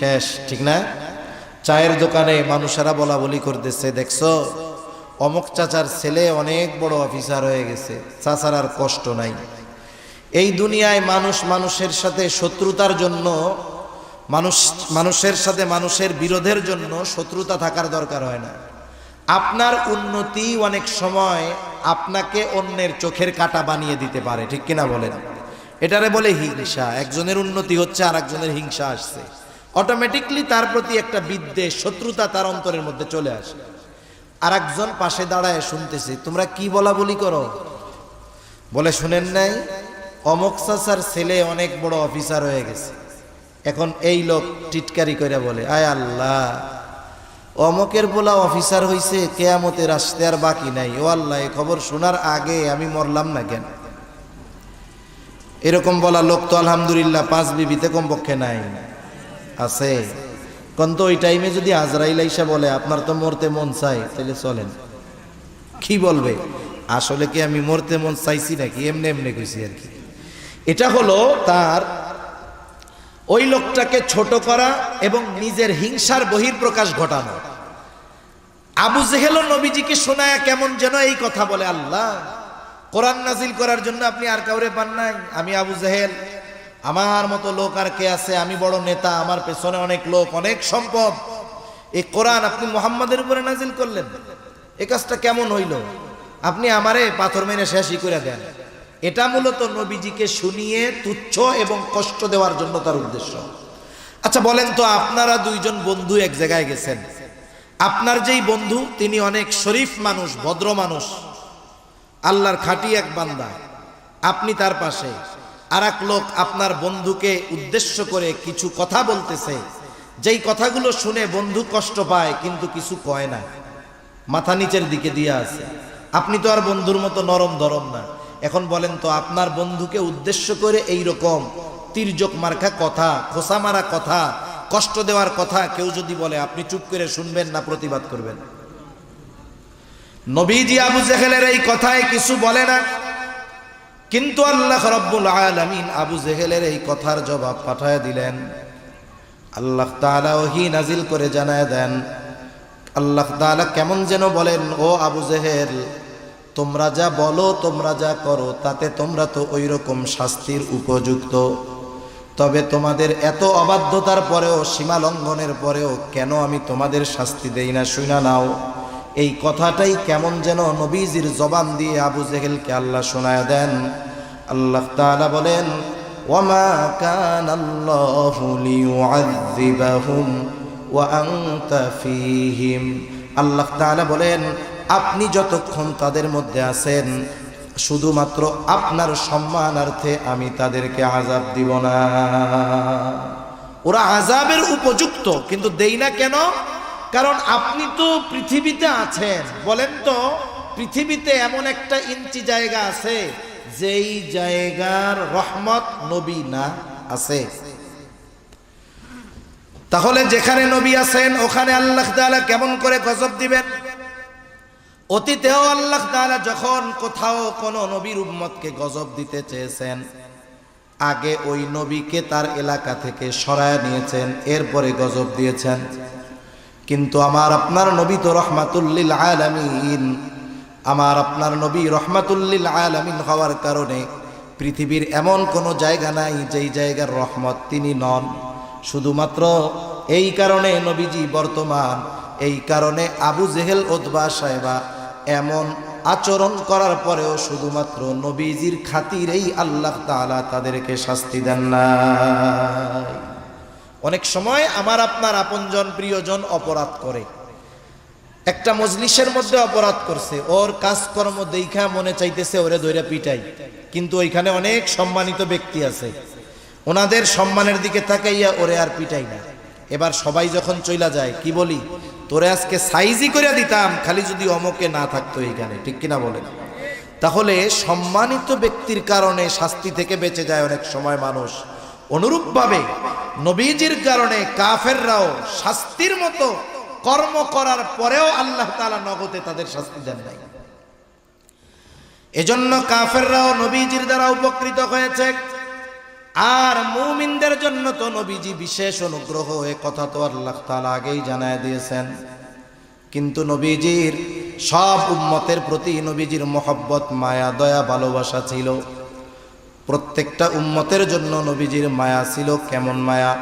শেষ, ঠিক না? চায়ের দোকানে মানুষেরা বলা বলি করতেছে, দেখছ? অমক চাচার ছেলে অনেক বড় অফিসার হয়ে গেছে, চাচার আর কষ্ট নাই। এই দুনিয়ায় মানুষ মানুষের সাথে শত্রুতার জন্য, মানুষ, মানুষের সাথে মানুষের বিরোধের জন্য শত্রুতা থাকার দরকার হয় না। আপনার উন্নতি অনেক সময় আপনাকে অন্যের চোখের কাটা বানিয়ে দিতে পারে, ঠিক কিনা বলেন? এটারে বলে হিংসা, একজনের উন্নতি হচ্ছে আর একজনের হিংসা আসছে। অটোমেটিকলি তার প্রতি একটা বিদ্বেষ, শত্রুতা তার অন্তরের মধ্যে চলে আসে। আর একজন পাশে দাঁড়ায় শুনতেছে, তোমরা কি বলা বলি করো? বলে, শুনেন নাই, অমক চাচার ছেলে অনেক বড় অফিসার হয়ে গেছে। এখন এই লোক টিটকারি করে বলে, আয় আল্লাহ, অমকের বলা অফিসার হইছে, কেয়ামতের আসতে আর বাকি নাই। ও আল্লাহ, এ খবর শোনার আগে আমি মরলাম না কেন? এরকম বলা লোক তো আলহামদুলিল্লাহ পাঁচ বিবিতে কমপক্ষে নাই। আছে। কিন্তু ওই টাইমে যদি আজরাইল আইসা বলে, আপনার তো মরতে মন চাই তাহলে চলেন। কি বলবে? আসলে কি আমি মরতে মন চাইছি নাকি? এমনি এমনি কইছি আর কি। এটা হলো তার ওই লোকটাকে ছোট করা এবং নিজের হিংসার বহির্প্রকাশ ঘটানো। আবু জেহেল নবীজিকে শোনায় কেমন যেন এই কথা বলে, আল্লাহ, কোরআন নাজিল করার জন্য আপনি আর কাউরে পান নাই? আমি আবু জেহেল। আমার মতো লোক আর কে আছে? আমি বড় নেতা, আমার পেছনে অনেক লোক, অনেক সম্পদ। এই কোরআন আপনি মোহাম্মদের উপরে নাজিল করলেন। এ কাজটা কেমন হইল? আপনি আমারে পাথর মেরে শেষই করে দেন। এটা মূলত নবীজিকে শুনিয়ে তুচ্ছ এবং কষ্ট দেওয়ার জন্য তার উদ্দেশ্য। আচ্ছা বলেন তো, আপনারা দুইজন বন্ধু এক জায়গায় গেছেন। আপনার যেই বন্ধু, তিনি অনেক শরীফ মানুষ, ভদ্র মানুষ। আল্লাহর খাঁটি এক বান্দা। আপনি তার পাশে। আর লোক আপনার বন্ধুকে উদ্দেশ্য করে কিছু কথা বলতেছে। যেই কথাগুলো শুনে বন্ধু কষ্ট পায়, কিন্তু কিছু কয় না। মাথা নিচের দিকে দিয়ে আছে। আপনি তো আর বন্ধুর মতো নরম ধরম না। এখন বলেন তো, আপনার বন্ধুকে উদ্দেশ্য করে এই রকম তির্যক মার্কা কথা, খোসা মারা কথা, কষ্ট দেওয়ার কথা কেউ যদি বলে, আপনি চুপ করে শুনবেন না, প্রতিবাদ করবেন। নবীজি আবু জেহেলের এই কথায় কিছু বলে না। কিন্তু আল্লাহ রব্বুল আলামিন আবু জেহেলের এই কথার জবাব পাঠায় দিলেন। আল্লাহ তাআলা ওহি নাজিল করে জানায় দেন, আল্লাহ তাআলা কেমন যেন বলেন, ও আবু জেহেল, তোমরা যা বলো, তোমরা যা করো, তাতে তোমরা তো ওই রকম শাস্তির উপযুক্ত। তবে তোমাদের এত অবাধ্যতার পরেও, সীমা লঙ্ঘনের পরেও কেন আমি তোমাদের শাস্তি দেই না, শুনা নাও। এই কথাটাই কেমন যেন নবীজির জবান দিয়ে আবু জেহেলকে আল্লাহ শোনায় দেন। আল্লাহ তাআলা বলেন কান আল্লাহু বলেন, আপনি যতক্ষণ তাদের মধ্যে আছেন, শুধুমাত্র আপনার সম্মানার্থে আমি তাদেরকে আজাব দিব না। ওরা আজাবের উপযুক্ত, কিন্তু দেই না কেন? কারণ আপনি তো পৃথিবীতে আছেন, বলেন তো, পৃথিবীতে এমন একটা ইঞ্চি জায়গা আছে, যেই জায়গার রহমত নবী না আছে। তাহলে যেখানে নবী আছেন, ওখানে আল্লাহ তাআলা কেমন করে গজব দিবেন? অতীতেও আল্লাহ তাআলা যখন কোথাও কোনো নবীর উম্মতকে গজব দিতে চেয়েছেন, আগে ওই নবীকে তার এলাকা থেকে সরায় নিয়েছেন, এরপরে গজব দিয়েছেন। কিন্তু আমার আপনার নবী তো রহমাতুল্লিল আলামিন। আমার আপনার নবী রহমাতুল্লিল আলামিন হওয়ার কারণে পৃথিবীর এমন কোনো জায়গা নাই যেই জায়গার রহমত তিনি নন। শুধুমাত্র এই কারণে নবীজি বর্তমান, এই কারণে আবু জেহেল ওদবা সাহেবা এমন আচরণ করার পরেও শুধুমাত্র নবীজির খাতিরেই আল্লাহ তাআলা তাদেরকে শাস্তি দেন না অনেক সময় আমার আপনার আপনজন প্রিয়জন অপরাধ করে। একটা মজলিসের মধ্যে অপরাধ করছে। ওর কাজকর্ম দেখা মনে চাইতেছে ওরে দৈরা পিটাই। কিন্তু ওইখানে অনেক সম্মানিত ব্যক্তি আছে। ওনাদের সম্মানের দিকে তাকাইয়া ওরে আর পিটাই না। এবার সবাই যখন চইলা যায়, কি বলি? তোরে আজকে সাইজই করে দিতাম, খালি যদি অমকে না থাকতো এইখানে, ঠিক কিনা বলেন? তাহলে সম্মানিত ব্যক্তির কারণে শাস্তি থেকে বেঁচে যায় অনেক সময় মানুষ। অনুরূপভাবে নবীজির কারণে কাফেররাও শাস্তির মতো কর্ম করার পরেও আল্লাহ তালা নগদে তাদের শাস্তি দেন নাই। এজন্য কাফেররাও নবীজির দ্বারা উপকৃত হয়েছে। আর মুমিনদের জন্য তো নবীজি বিশেষ অনুগ্রহ, এ কথা তো আল্লাহ তাআলা আগেই জানায় দিয়েছেন। কিন্তু নবীজির সব উম্মতের প্রতি নবীজির মহব্বত, মায়া, দয়া, ভালোবাসা ছিল। প্রত্যেকটা উম্মতের জন্য নবীজির মায়া ছিল কেমন মায়া?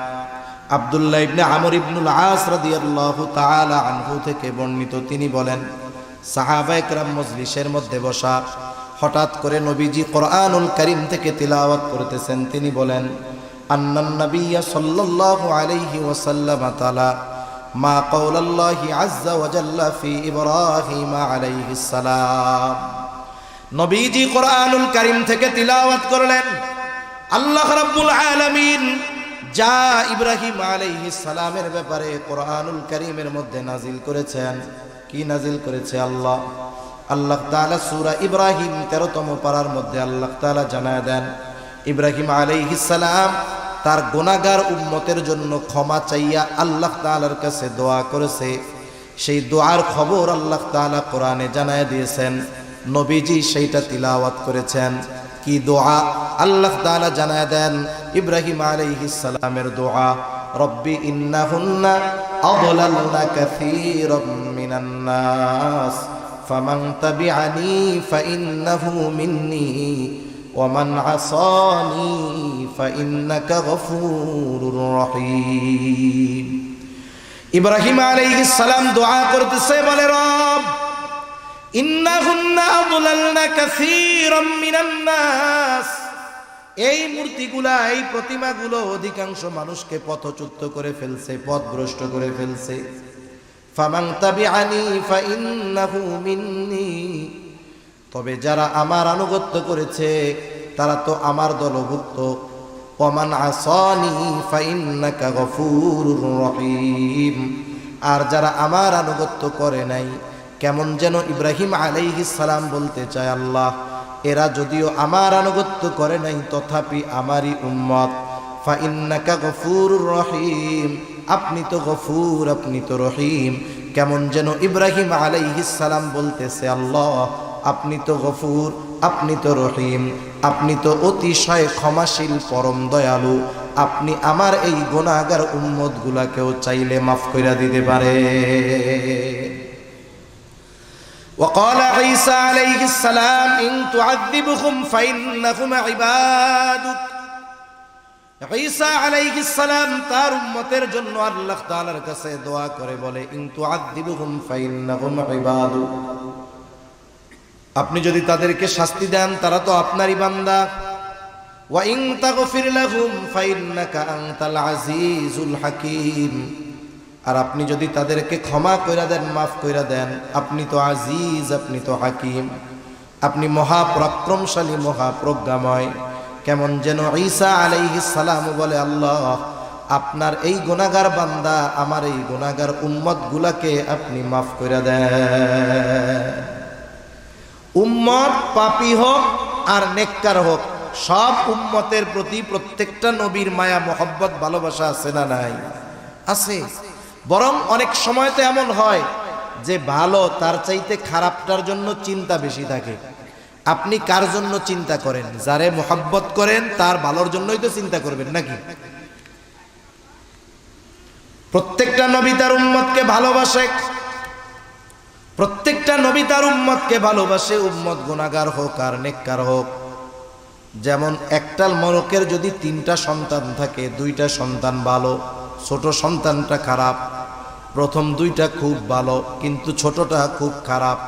আব্দুল্লাহ ইবনে আমর ইবনুল আস রাদিয়াল্লাহু তাআলা আনহু থেকে বর্ণিত তিনি বলেন, সাহাবা একরাম মজলিসের মধ্যে বসা, হঠাৎ করে নবীজি কোরআনুল করিম থেকে তিলাওয়াত করতেছেন। তিনি বলেন, আন্নান নবিয়্য সাল্লাল্লাহু আলাইহি ওয়াসাল্লাম তাআলা মা কওলাল্লাহি আযজা ওয়া জাল্লা ফি ইব্রাহিম আলাইহিস সালাম। নবীজি কোরআনুল করিম থেকে তিলাওয়াত করলেন। আল্লাহ রাব্বুল আলামিন যা ইব্রাহিম আলাইহিস সালামের ব্যাপারে কোরআনুল করিমের মধ্যে নাজিল করেছেন। কি নাজিল করেছে আল্লাহ? আল্লাহ তাআলা সূরা ইব্রাহিম 13তম পারার মধ্যে আল্লাহ তাআলা জানায় দেন, ইব্রাহিম আলাইহিস সালাম তার গুনাহগার উম্মতের জন্য ক্ষমা চাইয়া আল্লাহ তাআলার কাছে দোয়া করেছে। সেই দোয়ার খবর আল্লাহ তাআলা কোরআনে জানায় দিয়েছেন। নবীজি সেইটা তিলাওয়াত করেছেন কি দোয়া আল্লাহ তাআলা জানায় দেন ইব্রাহিম আলাইহিস সালামের দোয়া রব্বি ইন্নাহুন্না আদলালনা কাসীরাম মিনান নাস ফামান তাবিআনি ফাইন্নাহু মিন্নি ومن عصاني فإنك غفور رحيم ইব্রাহিম আলাইহিস সালাম দোয়া করতেছে বলে রব এই মূর্তিগুলা, এই প্রতিমাগুলো অধিকাংশ মানুষকে পথচ্যুত করে ফেলছে, পথভ্রষ্ট করে ফেলছে। তবে যারা আমার আনুগত্য করেছে, তারা তো আমার দলভুক্ত। আসানি রহিম। আর যারা আমার আনুগত্য করে নাই কেমন যেন ইব্রাহিম সালাম বলতে চায়, আল্লাহ, এরা যদিও আমার আনুগত্য করে নাই, তথাপি আমারই উম্মত। রহিম। আপনি তো গফুর, আপনি তো রহিম। কেমন যেন ইব্রাহিম সালাম বলতেছে, আল্লাহ, আপনি তো গফুর, আপনি তো রহিম। আপনি তো অতিশয় ক্ষমাশীল, পরম দয়ালু। আপনি আমার এই গোনাগার উম্মত গুলাকেও চাইলে মাফ কইরা দিতে পারে। وقال عيسى عليه السلام إن تعذبهم فإنهم عبادك ঈসা আলাইহিস সালাম তার উম্মতের জন্য আল্লাহ তাআলার কাছে দোয়া করে বলে ইন তুআযিবুহুম ফাইন্নাহুম ইবাদুক আপনি যদি তাদেরকে শাস্তি দেন তারা তো আপনারই বান্দা ওয়া ইন তাগফির লাহুম ফাইন্নাকা আনতাল আজিজুল হাকীম আর আপনি যদি তাদেরকে ক্ষমা কইরা দেন, মাফ কইরা দেন, আপনি তো আজিজ, আপনি তো হাকিম। আপনি মহাপরাক্রমশালী, মহাপ্রজ্ঞাময়। কেমন যেন ঈসা আলাইহিস সালাম বলে, আল্লাহ, আপনার এই গুনাগার বান্দা আমার এই গুনাগার উম্মত গুলাকে আপনি মাফ কইরা দেন। উম্মত পাপি হোক আর নেককার হোক, সব উম্মতের প্রতি প্রত্যেকটা নবীর মায়া, মোহব্বত, ভালোবাসা আছে না নাই? আছে। বরং অনেক সময় তো এমন হয় যে ভালো তার চাইতে খারাপটার জন্য চিন্তা বেশি থাকে। আপনি কার জন্য চিন্তা করেন? যারে মোহাব্বত করেন, তার ভালোর জন্যই তো চিন্তা করবেন নাকি? প্রত্যেকটা নবী তার উম্মতকে ভালোবাসে। প্রত্যেকটা নবী তার উম্মতকে ভালোবাসে। উম্মত গুণাগার হোক আর নেককার হোক। যেমন একটাল মরকের যদি তিনটা সন্তান থাকে, দুইটা সন্তান ভালো। ছোট সন্তানটা খারাপ। প্রথম দুইটা খুব ভালো, কিন্তু ছোটটা খুব খারাপ।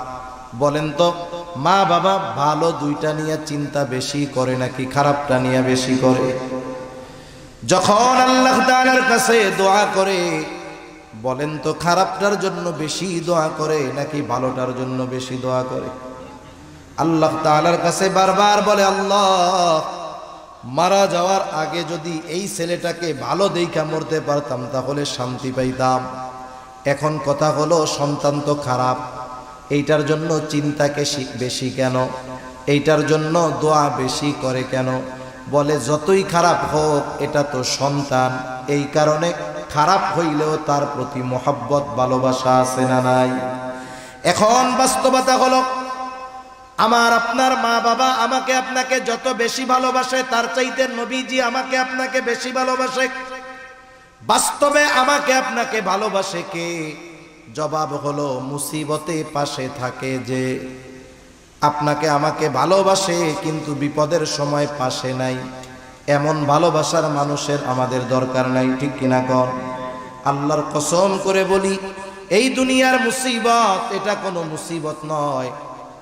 বলেন তো, মা বাবা ভালো দুইটা নিয়ে চিন্তা বেশি করে নাকি খারাপটা নিয়ে বেশি করে? যখন আল্লাহ তাআলার কাছে দোয়া করে, বলেন তো খারাপটার জন্য বেশি দোয়া করে নাকি ভালোটার জন্য বেশি দোয়া করে? আল্লাহ তাআলার কাছে বারবার বলে, আল্লাহ মারা যাওয়ার আগে যদি এই ছেলেটাকে ভালো দেইখা মরতে পারতাম, তাহলে শান্তি পাইতাম। এখন কথা হলো, সন্তান তো খারাপ। এইটার জন্য চিন্তাকে বেশি কেন? এইটার জন্য দোয়া বেশি করে কেন? বলে, যতই খারাপ হোক, এটা তো সন্তান। এই কারণে খারাপ হইলেও তার প্রতি মোহাব্বত, ভালোবাসা আছে না নাই? এখন বাস্তবতা হলো আমার আপনার মা বাবা আমাকে আপনাকে যত বেশি ভালোবাসে, তার চাইতে নবীজি আমাকে আপনাকে বেশি ভালোবাসে। বাস্তবে আমাকে আপনাকে ভালোবাসে কে? জবাব হলো, মুসিবতে পাশে থাকে যে। আপনাকে আমাকে ভালোবাসে, কিন্তু বিপদের সময় পাশে নাই। এমন ভালোবাসার মানুষের আমাদের দরকার নাই, ঠিক কিনা কর আল্লাহর কসম করে বলি, এই দুনিয়ার মুসিবত, এটা কোনো মুসিবত নয়।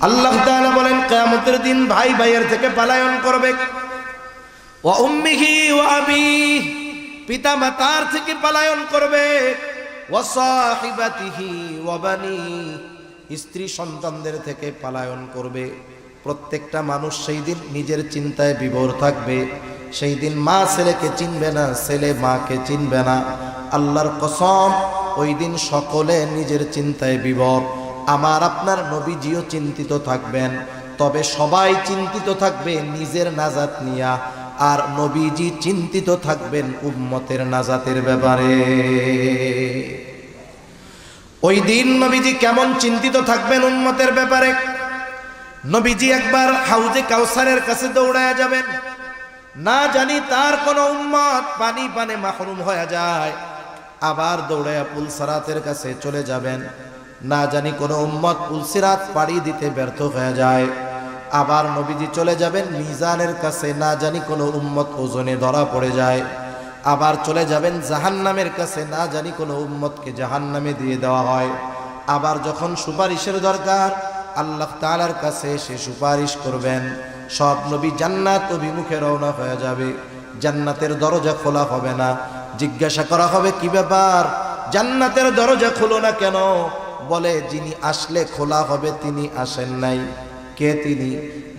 আল্লাহ বলেন, কিয়ামতের দিন ভাই ভাইয়ের থেকে পলায়ন করবে। ও উম্মিহি ও আবি পিতা মাতার থেকে পলায়ন করবে। স্ত্রী সন্তানদের থেকে পলায়ন করবে। প্রত্যেকটা মানুষ সেই দিন নিজের চিন্তায় বিভোর থাকবে। সেই দিন মা ছেলেকে চিনবে না, ছেলে মাকে চিনবে না। আল্লাহর কসম, ওই দিন সকলে নিজের চিন্তায় বিভোর। আমার আপনার নবীজিও চিন্তিত থাকবেন। তবে সবাই চিন্তিত থাকবে নিজের নাজাত নিয়া, আর নবীজি চিন্তিত থাকবেন উম্মতের নাজাতের ব্যাপারে। ওই দিন নবীজি কেমন চিন্তিত থাকবেন উম্মতের ব্যাপারে? নবীজি একবার হাউজে কাউসারের কাছে দৌড়ায় যাবেন। না জানি তার কোন উম্মত পানি পানে মাহরুম হয়ে যায়। আবার দৌড়ায়া পুলসারাতের কাছে চলে যাবেন। না জানি কোন উম্মত পুলসিরাত পাড়ি দিতে ব্যর্থ হয়ে যায়। আবার নবীজি চলে যাবেন মিজানের কাছে, না জানি কোনো উম্মত ওজনে ধরা পড়ে যায়। আবার চলে যাবেন জাহান্নামের কাছে, না জানি কোনো উম্মতকে জাহান্নামে দিয়ে দেওয়া হয়। আবার যখন সুপারিশের দরকার, আল্লাহ তালার কাছে সে সুপারিশ করবেন। সব নবী জান্নাত অভিমুখে রওনা হয়ে যাবে। জান্নাতের দরজা খোলা হবে না। জিজ্ঞাসা করা হবে, কি ব্যাপার? জান্নাতের দরজা খোলো না কেন? বলে, যিনি আসলে খোলা হবে, তিনি আসেন নাই। কে তিনি?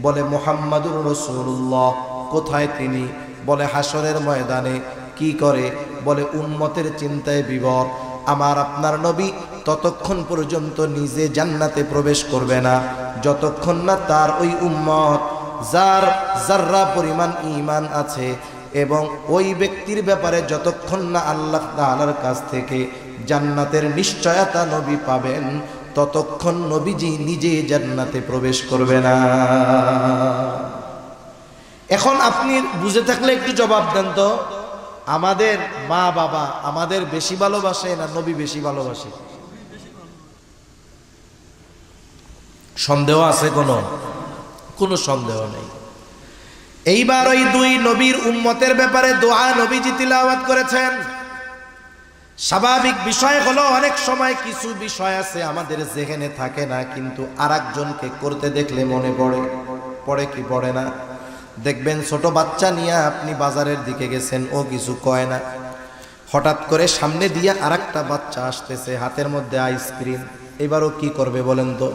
বলে, মোহাম্মদুর রসুল্লাহ কোথায় তিনি? বলে হাসরের ময়দানে। কি করে? বলে উন্মতের চিন্তায় বিবর। আমার আপনার নবী ততক্ষণ পর্যন্ত নিজে জান্নাতে প্রবেশ করবে না। যতক্ষণ না তার ওই উম্মত, যার যার্রা পরিমাণ ইমান আছে এবং ওই ব্যক্তির ব্যাপারে যতক্ষণ না আল্লাহ তাআলার কাছ থেকে জান্নাতের নিশ্চয়তা নবী পাবেন, ততক্ষণ নবীজি নিজে জান্নাতে প্রবেশ করবে না। এখন আপনি বুঝে থাকলে একটু জবাব দেন তো, আমাদের মা বাবা আমাদের বেশি ভালোবাসে না নবী বেশি ভালোবাসে? সন্দেহ আছে কোনো? কোনো সন্দেহ নেই। এইবার ওই দুই নবীর উম্মতের ব্যাপারে দোয়া নবীজি তিলাওয়াত করেছেন। স্বাভাবিক বিষয় হলো, অনেক সময় কিছু বিষয় আছে আমাদের জেহেনে থাকে না, কিন্তু আর একজনকে করতে দেখলে মনে পড়ে। পড়ে কি পড়ে না? দেখবেন ছোট বাচ্চা নিয়ে আপনি বাজারের দিকে গেছেন, ও কিছু কয় না। হঠাৎ করে সামনে দিয়ে আর বাচ্চা আসতেছে, হাতের মধ্যে আইসক্রিম এবারও কি করবে বলেন তো?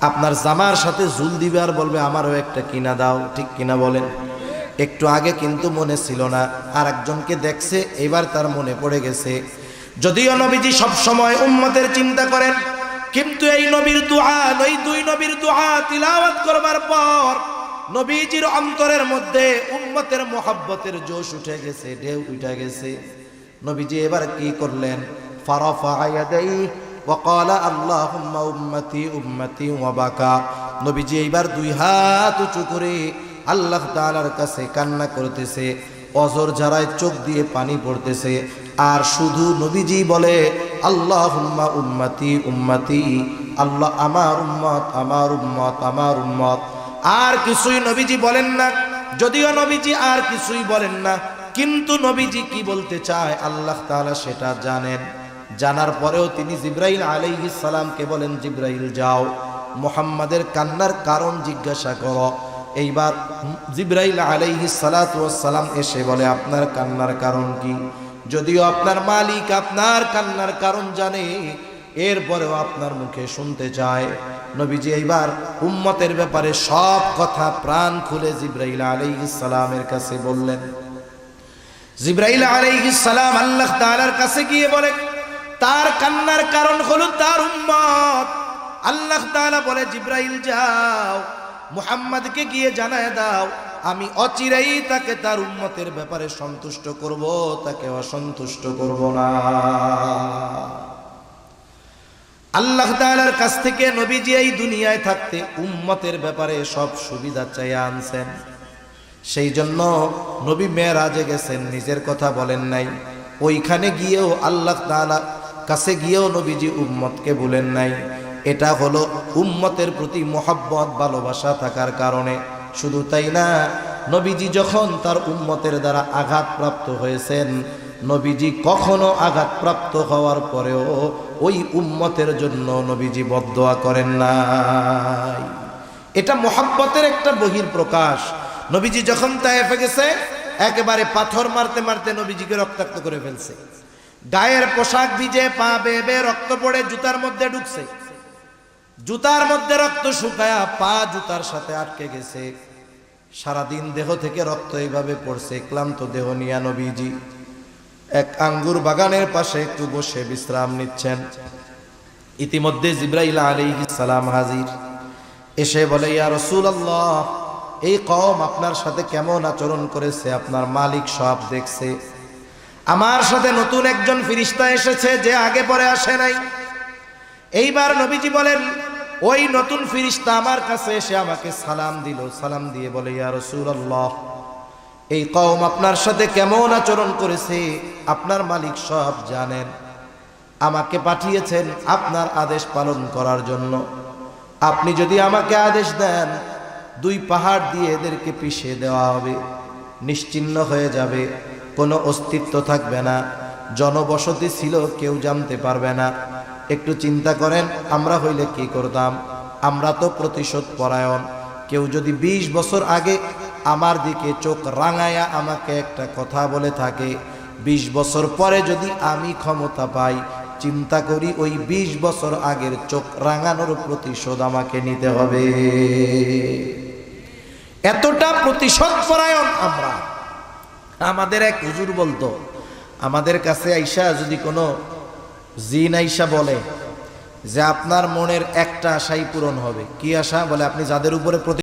আপনার জামার সাথে জুল দিবে আর বলবে, আমারও একটা কিনা দাও। ঠিক কিনা বলেন? একটু আগে কিন্তু মনে ছিল না আর একজনকে দেখছে এবার তার মনে পড়ে গেছে যদিও নবীজি সব সময় উম্মতের চিন্তা করেন কিন্তু এই নবীর দোয়া ওই দুই নবীর দোয়া তিলাওয়াত করবার পর নবীজির অন্তরের মধ্যে উম্মতের মোহাব্বতের জোশ উঠে গেছে ঢেউ উঠে গেছে নবীজি এবার কি করলেন ফারাফা আয়াদাই وقال اللهم উম্মতি উম্মতি ওয়াবাকা নবীজি এইবার দুই হাত উঁচু করে আল্লাহ তাআলার কাছে কান্না করতেছে, অজর ঝাড়ায় চোখ দিয়ে পানি পড়তেছে, আর শুধু নবীজি বলে আল্লাহ হুম্মা উম্মতি উম্মতি, আল্লাহ আমার উম্মত আমার উম্মত আমার উম্মত। আর কিছুই নবীজি বলেন না, যদিও নবীজি আর কিছুই বলেন না, কিন্তু নবীজি কি বলতে চায় আল্লাহ তাআলা সেটা জানেন। জানার পরেও তিনি জিব্রাইল আলাইহিস সালামকে বলেন, জিব্রাইল, যাও, মোহাম্মদের কান্নার কারণ জিজ্ঞাসা করো। এইবার জিব্রাইল আলাইহিস সালাম এসে বলে, আপনার কান্নার কারণ কি? যদিও আপনার মালিক আপনার কান্নার কারণ জানে, এরপরেও আপনার মুখে শুনতে চায়। নবীজি এইবার উম্মতের ব্যাপারে সব কথা প্রাণ খুলে জিব্রাইল সালামের কাছে বললেন। জিব্রাইল সালাম আল্লাহ তাআলার কাছে গিয়ে বলে, তার কান্নার কারণ হলো তার উম্মত। আল্লাহ তাআলা বলে, জিব্রাইল, যাও। মুহাম্মদকে গিয়ে জানায় দাও, আমি অচিরেই তাকে তার উম্মতের ব্যাপারে সন্তুষ্ট করব, তাকে অসন্তুষ্ট করব না। আল্লাহ তাআলার কাছ থেকে নবীজি এই দুনিয়ায় থাকতে উম্মতের ব্যাপারে সব সুবিধা চাইয়া আনছেন। সেই জন্য নবী মেয়েরাজে গেছেন, নিজের কথা বলেন নাই। ওইখানে গিয়েও আল্লাহ তাআলা কাছে গিয়েও নবীজি উম্মতকে বলেন নাই। এটা হলো উম্মতের প্রতি মোহাব্বত, ভালোবাসা থাকার কারণে। শুধু তাই না, নবীজি যখন তার উম্মতের দ্বারা আঘাতপ্রাপ্ত হয়েছেন, নবীজি কখনো আঘাতপ্রাপ্ত হওয়ার পরেও ওই উম্মতের জন্য নবীজি বদোয়া করেন নাই। এটা মোহাব্বতের একটা বহির প্রকাশ নবীজি যখন তায়েফে গেছে, একেবারে পাথর মারতে মারতে নবীজিকে রক্তাক্ত করে ফেলছে। গায়ের পোশাক ভিজে পা বেয়ে রক্ত পড়ে জুতার মধ্যে ঢুকছে। জুতার মধ্যে রক্ত শুকায়া পা জুতার সাথে আটকে গেছে। সারাদিন দেহ থেকে রক্ত এইভাবে পড়ছে, ক্লান্ত দেহ নিয়া নবীজি। এক আঙ্গুর বাগানের পাশে একটু বসে বিশ্রাম নিচ্ছেন। ইতিমধ্যে জিব্রাইল আলাইহিস সালাম হাজির। এসে বলে, ইয়া রাসূলুল্লাহ, এই কওম আপনার সাথে কেমন আচরণ করেছে? আপনার মালিক সব দেখছে। আমার সাথে নতুন একজন ফিরিস্তা এসেছে যে আগে পরে আসে নাই। এইবার নবীজি বলেন, ওই নতুন ফিরিস্তা আমার কাছে এসে আমাকে সালাম দিল। সালাম দিয়ে বলে, ইয়া রাসূলুল্লাহ, এই কওম আপনার সাথে কেমন আচরণ করেছে? আপনার মালিক সব জানেন। আমাকে পাঠিয়েছেন আপনার আদেশ পালন করার জন্য। আপনি যদি আমাকে আদেশ দেন, দুই পাহাড় দিয়ে এদেরকে পিষে দেওয়া হবে। নিশ্চিন্ন হয়ে যাবে। কোনো অস্তিত্ব থাকবে না। জনবসতি ছিল, কেউ জানতে পারবে না। একটু চিন্তা করেন, আমরা হইলে কি করতাম? আমরা তো প্রতিশোধ পরায়ণ। কেউ যদি ২০ বছর আগে আমার দিকে চোখ রাঙায়া আমাকে একটা কথা বলে থাকে ২০ বছর পরে যদি আমি ক্ষমতা পাই, চিন্তা করি ওই ২০ বছর আগের চোখ রাঙানোর প্রতিশোধ আমাকে নিতে হবে। এতটা প্রতিশোধ পরায়ণ আমরা। আমাদের এক হুজুর বলতো, আমাদের কাছে আইসা যদি কোনো জিন আইসা বলে যে আপনার মনের একটা আশাই পূরণ হবে। কি আশা? বলে আপনি যাদের উপরে প্রতি